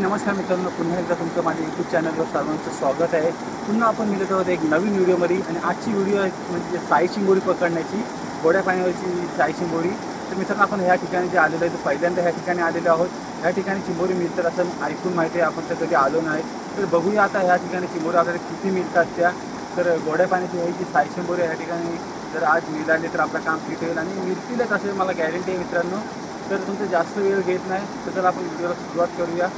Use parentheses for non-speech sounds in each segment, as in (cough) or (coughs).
नमस्कार मित्रांनो पुन्हा एकदा तुमचं माझ्या यूट्यूब चॅनलवर सर्वांचं स्वागत आहे. पुन्हा आपण मिळत आहोत एक नवीन व्हिडिओमध्ये आणि आजची व्हिडिओ आहे म्हणजे साई चिंबोरी पकडण्याची गोड्या पाण्यावरची साई चिंबोरी तर मित्रांनो आपण ह्या ठिकाणी जे आलेलो आहे तर पहिल्यांदा ह्या ठिकाणी आलेलो आहोत. ह्या ठिकाणी चिंबोरी मिळतात असं ऐकून माहिती आहे आपण तर कधी आलो नाही. तर बघूया आता ह्या ठिकाणी चिंबोरी आपल्याला किती मिळतात त्या. तर गोड्या पाण्याची ही जी साई चिंबोरी ह्या ठिकाणी जर आज मिळाली तर आपलं काम फिट होईल आणि मिळतीलच असेल मला गॅरंटी आहे मित्रांनो. तर तुमचं जास्त वेळ घेत नाही तर आपण व्हिडिओला सुरुवात करूया.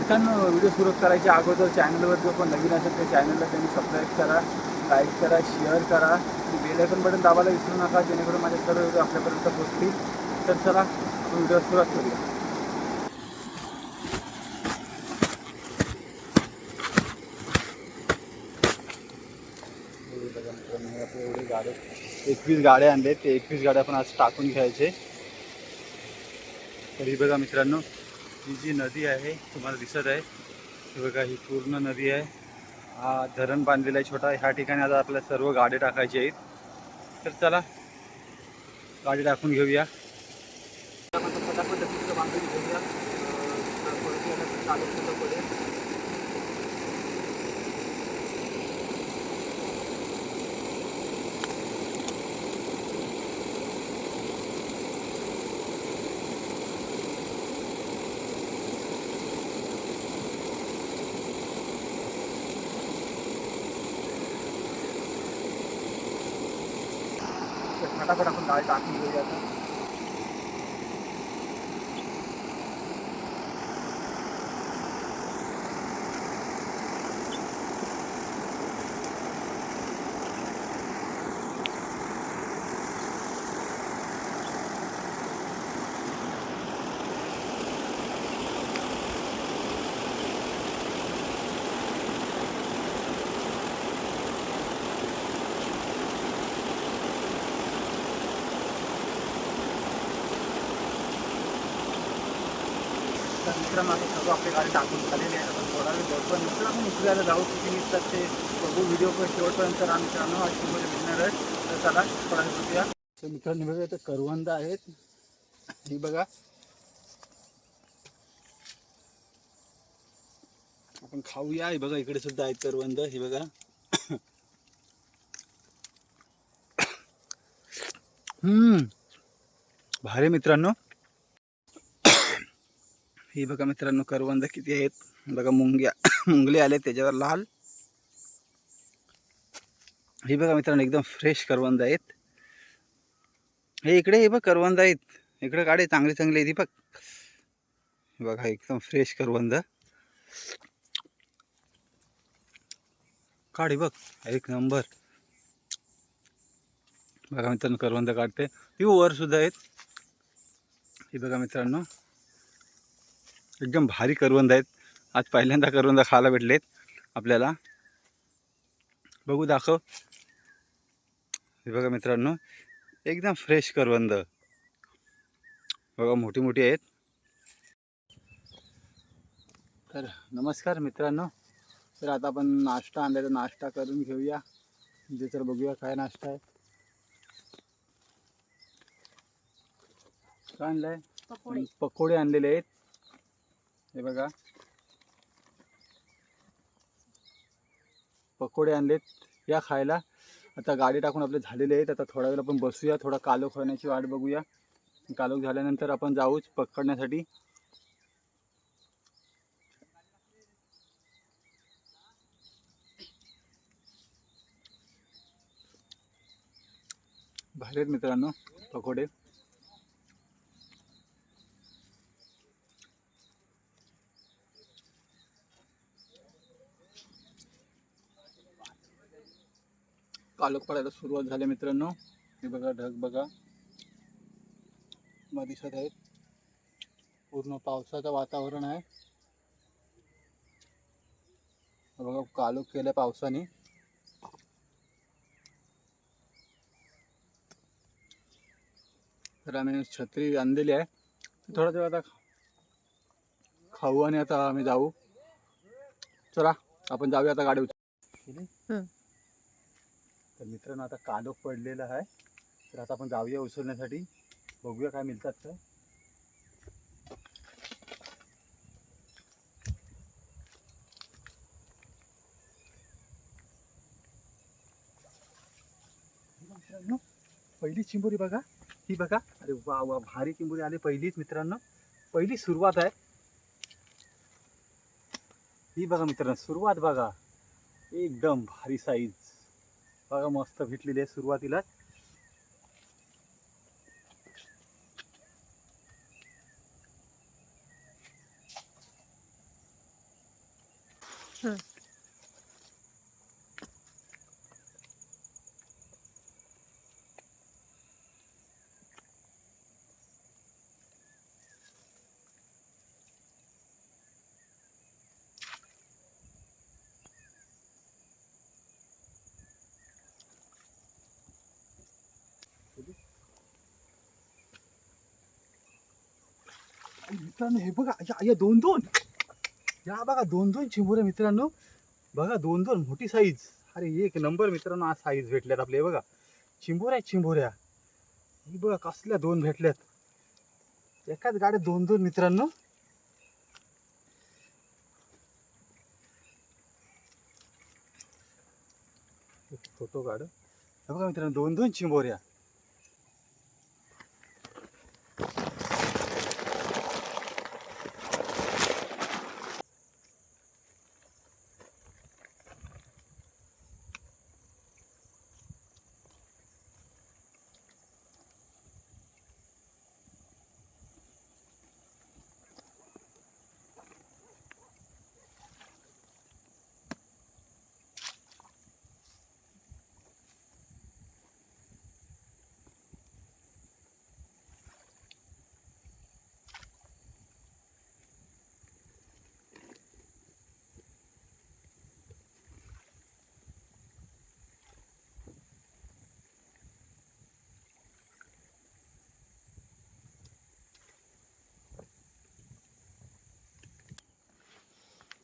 मित्रांनो व्हिडिओ सुरू करायच्या अगोदर चॅनलवर जो पण नवीन असेल त्या चॅनलला त्यांनी सबस्क्राईब करा लाईक करा शेअर करा. बेलायकन बटन दाबायला विसरू नका जेणेकरून माझे सर्व व्हिडिओ आपल्यापर्यंत पोहोचतील. तर चला आपण व्हिडिओ सुरुवात करूया. हे एवढे गाड्या एकवीस गाड्या आणले ते एकवीस गाड्या आपण आज टाकून घ्यायचे. तरी बघा मित्रांनो ही जी नदी आहे तुम्हाला दिसत आहे. हे बघा ही पूर्ण नदी आहे. हा धरण बांधलेला आहे छोटा. ह्या ठिकाणी आता आपल्या सर्व गाड्या टाकायचे आहेत. तर चला गाडी टाकून घेऊया. तर फटाफट आपण गाडी टाकून घेऊया आता मित्र मागे सगळं आपली गाडी टाकून झालेली आहे आपण थोडा वेळ आपण उतरायला जाऊ किती निघतात ते बघू व्हिडिओ पण शेवटपर्यंत राहा मित्रांनो. आज तुम्हाला आहे. तर चला थोडा वेळ बघूया तर बघा इथं करवंद आहेत. ही बघा. आपण खाऊया. हे बघा इकडे सुद्धा आहेत करवंद. हे बघा. हम्म. भारी मित्रांनो. ही बघा मित्रांनो करवंद किती आहेत. बघा मुंग्या. (coughs) मुंगले आले त्याच्यावर लाल. ही बघा मित्रांनो एकदम फ्रेश करवंद आहेत. हे इकडे हे बघ करवंद आहेत. इकडे काढे चांगले चांगले आहेत बघ. बघा एकदम फ्रेश करवंद. काढ बघ एक नंबर. बघा मित्रांनो करवंद काढते. ही वर सुद्धा आहेत. हे बघा मित्रांनो. एकदम भारी करवंद आहेत. आज पहिल्यांदा करवंद खायला भेटलेत आपल्याला. बघू दाखव. हे बघा मित्रांनो एकदम फ्रेश करवंद. बघा मोठी मोठी आहेत. तर नमस्कार मित्रांनो. तर आता आपण नाश्ता आणला तर नाश्ता करून घेऊया. म्हणजे तर बघूया काय नाश्ता आहे. काय आणलंय? पकोडे. पकोडे आणलेले आहेत. हे बघा. पकोडे आणलेत. या खायला. आता गाडी टाकून आपले झालेले आहेत. आता थोडा वेळ आपण बसूया. थोडा कालोख होण्याची वाट बघूया. कालोख झाल्यानंतर आपण जाऊच पकडण्यासाठी. भारी आहेत मित्रांनो पकोडे. कालोख पडायला सुरुवात झाली मित्रांनो. हे बघा ढग बघा. मग दिसत आहेत. पूर्ण पावसाचं वातावरण आहे. बघा कालोख केलं पावसाने. तर आम्ही छत्री आणलेली आहे. थोडा थोडा आता खाऊ आणि आता आम्ही जाऊ. चला आपण जाऊया आता गाडी उचल तर मित्रांनो आता कांदो पडलेला आहे. तर आता आपण जाऊया उचलण्यासाठी बघूया काय मिळतात तर. पहिली चिंबुरी बघा. ही बघा. अरे वा वा भारी चिंबुरी आली पहिलीच मित्रांनो. पहिली सुरुवात आहे. ही बघा मित्रांनो सुरुवात बघा. एकदम भारी साईज बघा मस्त भेटलेली आहे सुरुवातीला. मित्रांनो हे बघा या या दोन दोन या बघा दोन दोन चिंबोऱ्या मित्रांनो बघा दोन दोन मोठी साईज अरे एक नंबर मित्रांनो आज साईज भेटल्यात आपले बघा चिंबोऱ्या आहेत चिंबोऱ्या ही बघा कसल्या दोन भेटल्यात एकाच गाड्या दोन दोन मित्रांनो फोटो काढ बघा मित्रांनो दोन दोन चिंबोऱ्या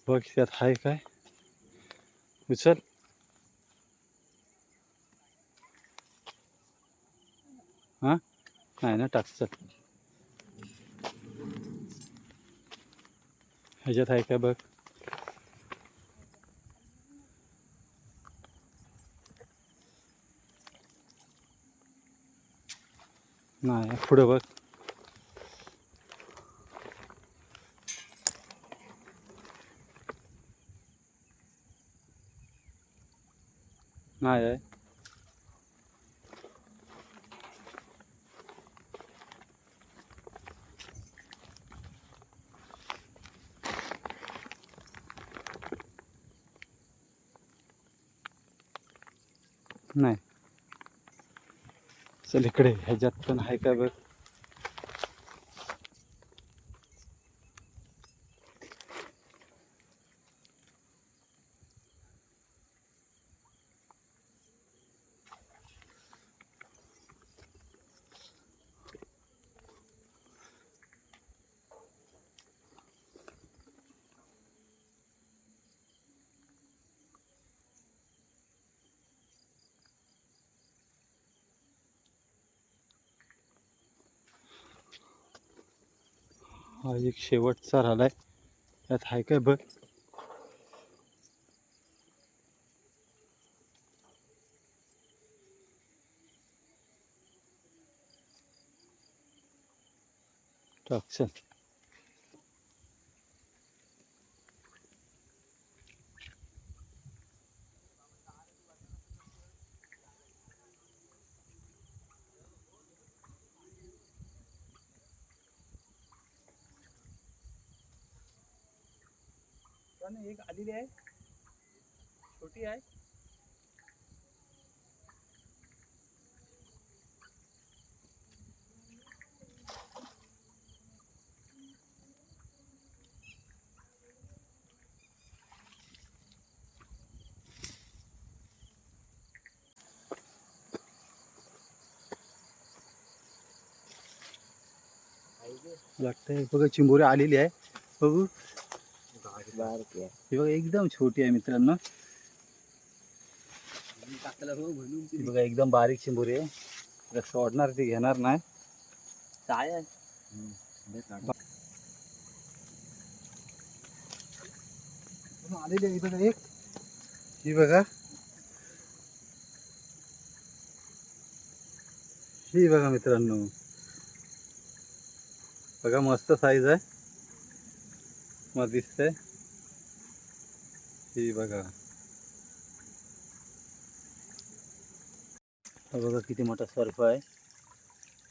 बघ त्यात हाय काय. उचल. हा? नाही ना टाक चल. ह्याच्यात आहे काय बघ. नाही पुढं बघ. नाही आहे. नाही. चल इकडे ह्याच्यात पण आहे का बघ? हा एक शेवटचा राहिलाय. त्यात हाय काय बघ. टाक चल पण एक आलेली आहे छोटी आहे लागतंय बघा चिंबोरी आलेली आहे. बघू. ही बघा एकदम छोटी आहे मित्रांनो. ही बघा एकदम बारीक आहे. जर सोडणार ती घेणार नाही. आलेली आहे? बघा एक. ही बघा. ही बघा मित्रांनो. बघा मस्त साईज आहे. मग दिसतंय. ही बघा. बघा किती मोठा सर्फ आहे.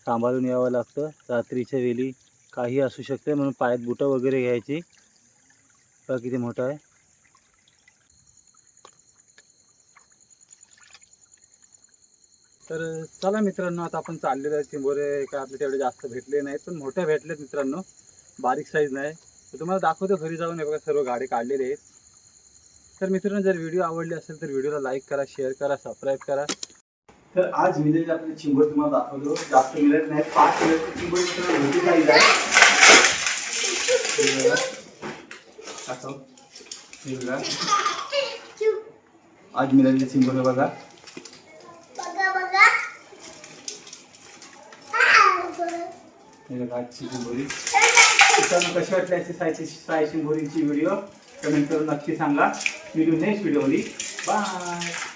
सांभाळून यावं लागतं. रात्रीच्या वेळी काही असू शकते म्हणून पायात बुटं वगैरे घ्यायची. बघा किती मोठा आहे. तर चला मित्रांनो आता आपण चाललेलो आहे चिंबोरे काय आपले तेवढे जास्त भेटले नाहीत पण मोठ्या भेटलेत मित्रांनो. बारीक साईज नाही. तर तुम्हाला दाखवतो घरी जाऊन हे बघा सर्व गाडी काढलेले आहेत. तर मित्रांनो जर व्हिडिओ आवडली असेल तर व्हिडिओला लाईक करा शेअर करा सबस्क्राईब करा. तर आज मिळेल आपले चिंबोर तुम्हाला दाखवतो जास्त मिळत नाही पाच मिळत चिंबोर मित्रांनो. आज मिळालेले चिंबोर बघा. आजची चिंबोरी मित्रांनो कशी वाटली अशी सायची साय चिंबोरीची व्हिडिओ कमेंट करून नक्की सांगा. व्हिडिओ नेक्स्ट व्हिडिओमध्ये बाय